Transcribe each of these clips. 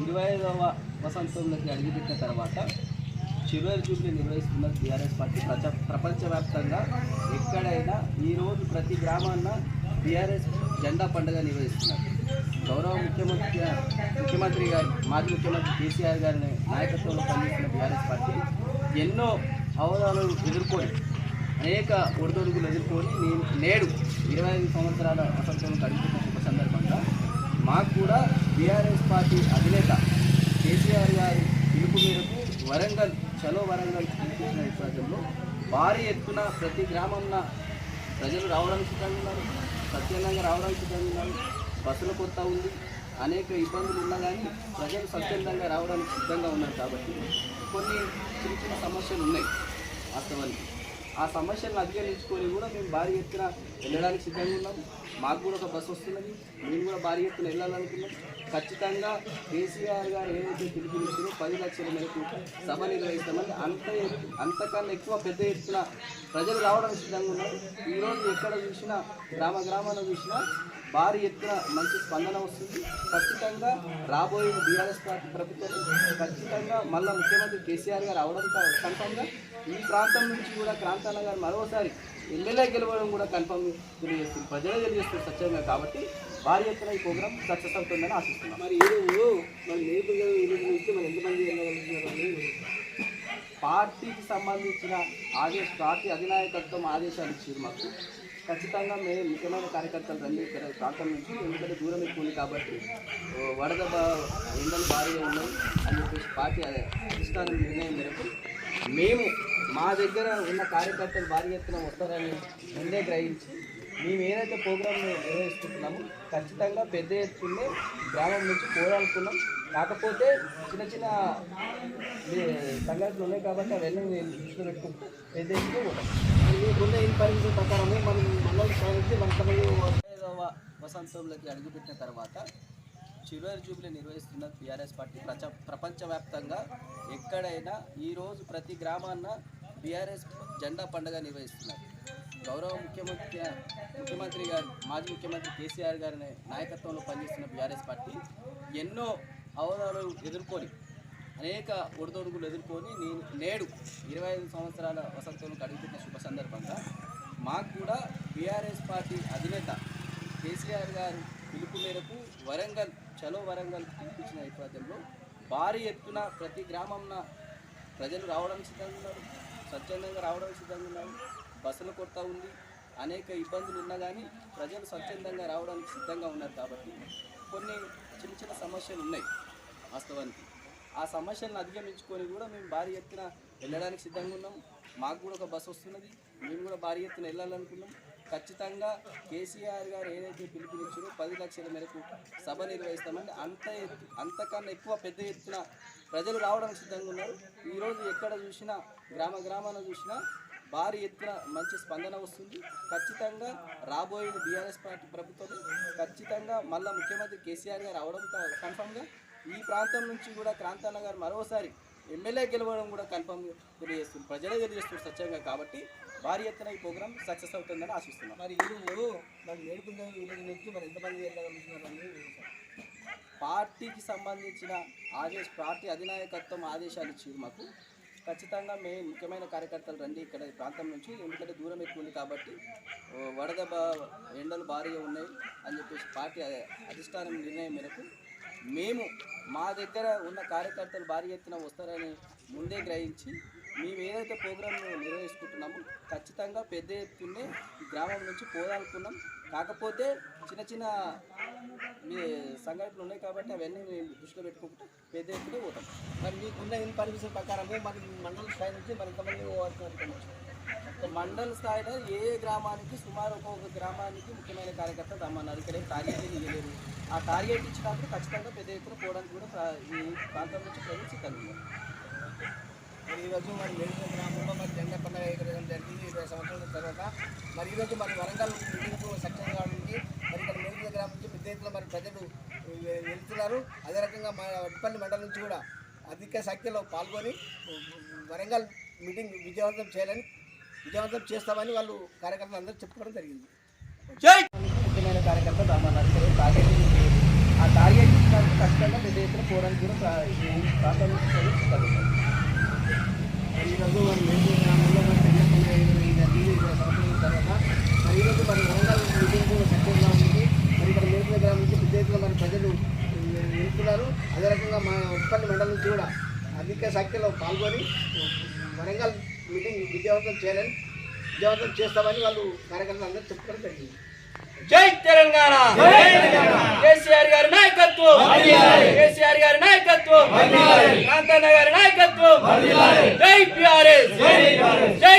ఇరవై ఐదవ వసంతంలోకి అడుగుపెట్టిన తర్వాత చివరి జూబ్లీ నిర్వహిస్తున్న బీఆర్ఎస్ పార్టీ ప్రచ ప్రపంచవ్యాప్తంగా ఎక్కడైనా ఈరోజు ప్రతి గ్రామాన్న బీఆర్ఎస్ జెండా పండుగ నిర్వహిస్తున్నారు. గౌరవ ముఖ్యమంత్రి ముఖ్యమంత్రి గారు మాజీ ముఖ్యమంత్రి కేసీఆర్ గారి నాయకత్వంలో పనిచేస్తున్న బీఆర్ఎస్ పార్టీ ఎన్నో అవరోధాలను ఎదుర్కొని అనేక ఒడిదొడుగులు ఎదుర్కొని నేను నేడు ఇరవై ఐదు సంవత్సరాల శుభ సందర్భంగా మాకు కూడా బీఆర్ఎస్ పార్టీ అధినేత కేసీఆర్ గారి పిలుపు మేరకు వరంగల్ చలో వరంగల్ పిలిపించిన నేపథ్యంలో భారీ ఎత్తున ప్రతి గ్రామంలో ప్రజలు రావడానికి సిద్ధంగా ఉన్నారు. సత్యంగా రావడానికి సిద్ధంగా ఉన్నారు. బస్సుల కొత్త ఉంది. అనేక ఇబ్బందులు ఉన్నా కానీ ప్రజలు స్వచ్ఛందంగా రావడానికి సిద్ధంగా ఉన్నారు కాబట్టి కొన్ని చిన్న చిన్న సమస్యలు ఉన్నాయి వాస్తవానికి. ఆ సమస్యలను అధిగమించుకొని కూడా మేము భారీ ఎత్తున వెళ్ళడానికి సిద్ధంగా ఉన్నాం మాకు కూడా ఒక బస్సు వస్తున్నది. మేము కూడా భారీ ఎత్తున వెళ్ళాలనుకున్నాం. ఖచ్చితంగా కేసీఆర్ గారు ఏదైతే పిలుపునిచ్చారో పది లక్షల మేరకు సభ నిర్వహిస్తామని అంత అంతకన్నా ఎక్కువ పెద్ద ఎత్తున ప్రజలు రావడానికి సిద్ధంగా ఉన్నారు. ఈరోజు ఎక్కడ చూసినా గ్రామ గ్రామాన చూసినా భారీ ఎత్తున మంచి స్పందన వస్తుంది. ఖచ్చితంగా రాబోయే బీఆర్ఎస్ పార్టీ ప్రభుత్వం ఖచ్చితంగా మళ్ళా ముఖ్యమంత్రి కేసీఆర్ గారు అవడం కన్ఫామ్గా. ఈ ప్రాంతం నుంచి కూడా క్రాంతాన్న గారు మరోసారి ఎమ్మెల్యే గెలవడం కూడా కన్ఫామ్ తెలియజేస్తుంది ప్రజలే తెలియజేస్తుంది సత్యంగా కాబట్టి భారీ ఎత్తున ఈ ప్రోగ్రామ్ సక్సెస్ అవుతుందని ఆశిస్తున్నాం. మరి ఈరోజు మరి మీకు నుంచి మరి ఎంతమంది వెళ్ళగలుగుతున్నారు పార్టీకి సంబంధించిన ఆదేశ పార్టీ అధినాయకత్వం ఆదేశాలు ఇచ్చారు మాకు. ఖచ్చితంగా మేము ముఖ్యమైన కార్యకర్తలు రండి ఇక్కడ ప్రాంతం నుంచి ఎందుకంటే దూరం ఎక్కువ ఉంది కాబట్టి వరద ఎండలు భారీగా ఉన్నాయి అని చెప్పేసి పార్టీ అధి- నిర్ణయం మేరకు మేము మా దగ్గర ఉన్న కార్యకర్తలు భారీ ఎత్తున వస్తారని ముందే గ్రహించి మేము ఏదైతే ప్రోగ్రామ్ నిర్వహిస్తున్నామో ఖచ్చితంగా పెద్ద ఎత్తునే గ్రామం నుంచి పోరాడుకున్నాం. కాకపోతే చిన్న చిన్న సంఘటనలు ఉన్నాయి కాబట్టి అవన్నీ నేను దృష్టిలో పెట్టుకుంటూ. పెద్ద మీకున్న ఇన్ఫర్మేషన్ ప్రకారం మనం మండలం సాధించి నుంచి వసంతంలోకి అడుగుపెట్టిన తర్వాత చివరి జూబ్లీ నిర్వహిస్తున్న బీఆర్ఎస్ పార్టీ ప్రచ ప్రపంచవ్యాప్తంగా ఎక్కడైనా ఈరోజు ప్రతి గ్రామాన్న బీఆర్ఎస్ జెండా పండుగ నిర్వహిస్తున్నారు. గౌరవ ముఖ్యమంత్రి ముఖ్యమంత్రి గారు మాజీ ముఖ్యమంత్రి కేసీఆర్ గారి నాయకత్వంలో పనిచేస్తున్న బీఆర్ఎస్ పార్టీ ఎన్నో అవరాలు ఎదుర్కొని. అనేక ఒడిదొడుగులు ఎదుర్కొని నేను నేడు ఇరవై ఐదు సంవత్సరాల వసంతంలో అడుగుతున్న శుభ సందర్భంగా మాకు కూడా బీఆర్ఎస్ పార్టీ అధినేత కేసీఆర్ గారు పిలుపు మేరకు వరంగల్ చలో వరంగల్ పిలిపించిన నేపథ్యంలో భారీ ఎత్తున ప్రతి గ్రామంన ప్రజలు రావడం సిద్ధంగా ఉన్నారు స్వచ్ఛందంగా రావడం సిద్ధంగా ఉన్నారు బస్సుల కొరత ఉంది అనేక ఇబ్బందులు ఉన్నా కానీ ప్రజలు స్వచ్ఛందంగా రావడానికి సిద్ధంగా ఉన్నారు కాబట్టి కొన్ని చిన్న చిన్న సమస్యలు ఉన్నాయి. వాస్తవానికి. ఆ సమస్యలను అధిగమించుకొని కూడా మేము భారీ ఎత్తున వెళ్ళడానికి సిద్ధంగా ఉన్నాం. మాకు కూడా ఒక బస్సు వస్తున్నది. మేము కూడా భారీ ఎత్తున వెళ్ళాలనుకున్నాం. ఖచ్చితంగా కేసీఆర్ గారు ఏదైతే పిలుపునిచ్చారో పది లక్షల మేరకు సభ నిర్వహిస్తామని అంత ఎత్తు- అంతకన్నా ఎక్కువ పెద్ద ఎత్తున ప్రజలు రావడానికి సిద్ధంగా ఉన్నారు. ఈరోజు ఎక్కడ చూసినా గ్రామ గ్రామాన చూసినా భారీ ఎత్తున మంచి స్పందన వస్తుంది. ఖచ్చితంగా రాబోయే బీఆర్ఎస్ పార్టీ ప్రభుత్వం ఖచ్చితంగా మళ్ళా ముఖ్యమంత్రి కేసీఆర్ గారు అవడం కన్ఫామ్గా ఈ ప్రాంతం నుంచి కూడా క్రాంతన్న గారు మరోసారి ఎమ్మెల్యే గెలవడం కూడా కన్ఫామ్ తెలియజేస్తుంది ప్రజలే తెలియజేస్తుంది సత్యంగా కాబట్టి భారీ ఎత్తున ఈ ప్రోగ్రామ్ సక్సెస్ అవుతుందని ఆశిస్తున్నాం. మరి ఈరోజు మరి విలేజ్ నుంచి మరి ఎంతమంది పార్టీకి సంబంధించిన ఆదేశ పార్టీ అధినాయకత్వం ఆదేశాలు ఇచ్చారు మాకు. ఖచ్చితంగా మేము ముఖ్యమైన కార్యకర్తలు రండి ఇక్కడ ప్రాంతం నుంచి. ఎందుకంటే దూరం ఎక్కువ ఉంది కాబట్టి బా- ఎండలు భారీగా ఉన్నాయి అని చెప్పేసి పార్టీ అధి- అధిష్టానం నిర్ణయం మేరకు మేము మా దగ్గర ఉన్న కార్యకర్తలు భారీ ఎత్తున వస్తారని ముందే గ్రహించి మేము ఏదైతే ప్రోగ్రామ్ నిర్వహిస్తుంటున్నామో ఖచ్చితంగా పెద్ద ఎత్తునే గ్రామం నుంచి పోదాలనుకున్నాం. కాకపోతే చిన్న చిన్న మీ సంఘటనలు ఉన్నాయి కాబట్టి అవన్నీ మేము దృష్టిలో పెట్టుకుంటూ పెద్ద ఎత్తున పోతాం. మరి మీకున్న ఇన్ఫర్మేషన్ ప్రకారం మరి మండలం స్థాయి నుంచి మరి ఎంతమంది మండల స్థాయిలో ఏ గ్రామానికి సుమారు ఒక్కొక్క గ్రామానికి ముఖ్యమైన కార్యకర్త రమ్మన్నారు. ఇక్కడ టార్గెట్ ఇవ్వలేదు ఆ టార్గెట్ ఇచ్చినప్పుడు ఖచ్చితంగా పెద్ద ఎత్తున పోవడానికి కూడా ఈ ప్రాంతం నుంచి ప్రజలు సిద్ధంగా మరి ఈరోజు మరి మేడిపల్లి గ్రామంలో మరి జెండా పండుగ ఎగరడం జరిగింది ఇరవై సంవత్సరాల తర్వాత. మరి ఈరోజు మరి వరంగల్ మీటింగ్కు సక్సెస్ కావడానికి మరి ఇక్కడ మేడిపల్లి గ్రామం నుంచి పెద్ద ఎత్తున మరి ప్రజలు వెళ్తున్నారు. అదే రకంగా మన వడ్పల్లి మండలం నుంచి కూడా అధిక సంఖ్యలో పాల్గొని వరంగల్ మీటింగ్ విజయవంతం చేయాలని విజయవంతం చేస్తామని వాళ్ళు కార్యకర్తలు అందరూ చెప్పుకోవడం జరిగింది. ముఖ్యమైన కార్యకర్త ఏం టార్గెట్ ఆ టార్గెట్ ఖచ్చితంగా పెద్ద ఎత్తున పోవడానికి కూడా ఈరోజు గ్రామంలో ఇరవై సంవత్సరాల తర్వాత. మరి ఈరోజు మరి వరంగల్ మరి ఇక్కడ మేడిపల్లి గ్రామం నుంచి పెద్ద ఎత్తున మరి ప్రజలు వెళ్తున్నారు. అదే రకంగా మా ఉప్పల్లి మండలం నుంచి కూడా అధిక సంఖ్యలో పాల్గొని వరంగల్ మీటింగ్ విజయవంతం చేయాలని విజయవంతం చేస్తామని వాళ్ళు కార్యకర్తలు అందరూ చెప్పుకోవడం జరిగింది జై తెలంగాణ కేసీఆర్ గారి నాయకత్వం కేసీఆర్ గారి నాయకత్వం కాంతన్న గారి నాయకత్వం జై బిఆర్ఎస్ జై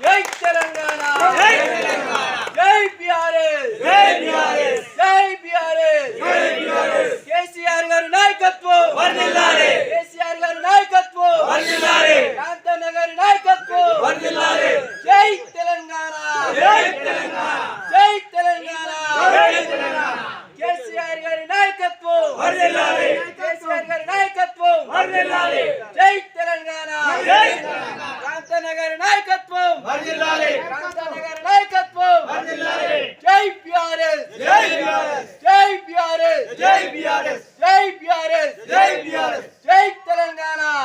జై తెలంగాణ! జై తెలంగాణ! జై బిఆర్ఎస్! జై బిఆర్ఎస్! జై బిఆర్ఎస్! జై బిఆర్ఎస్! కేసీఆర్ గారి నాయకత్వం! వర్ధిల్లాలి కేసీఆర్ గారి నాయకత్వం వర్ధిల్లాలి కాంతన్న గారి నాయకత్వం వర్ధిల్లాలి జై తెలంగాణ జై తెలంగాణ జై తెలంగాణ జై తెలంగాణ కేసీఆర్ గారి నాయకత్వం వర్ధిల్లాలి కేసీఆర్ గారి నాయకత్వం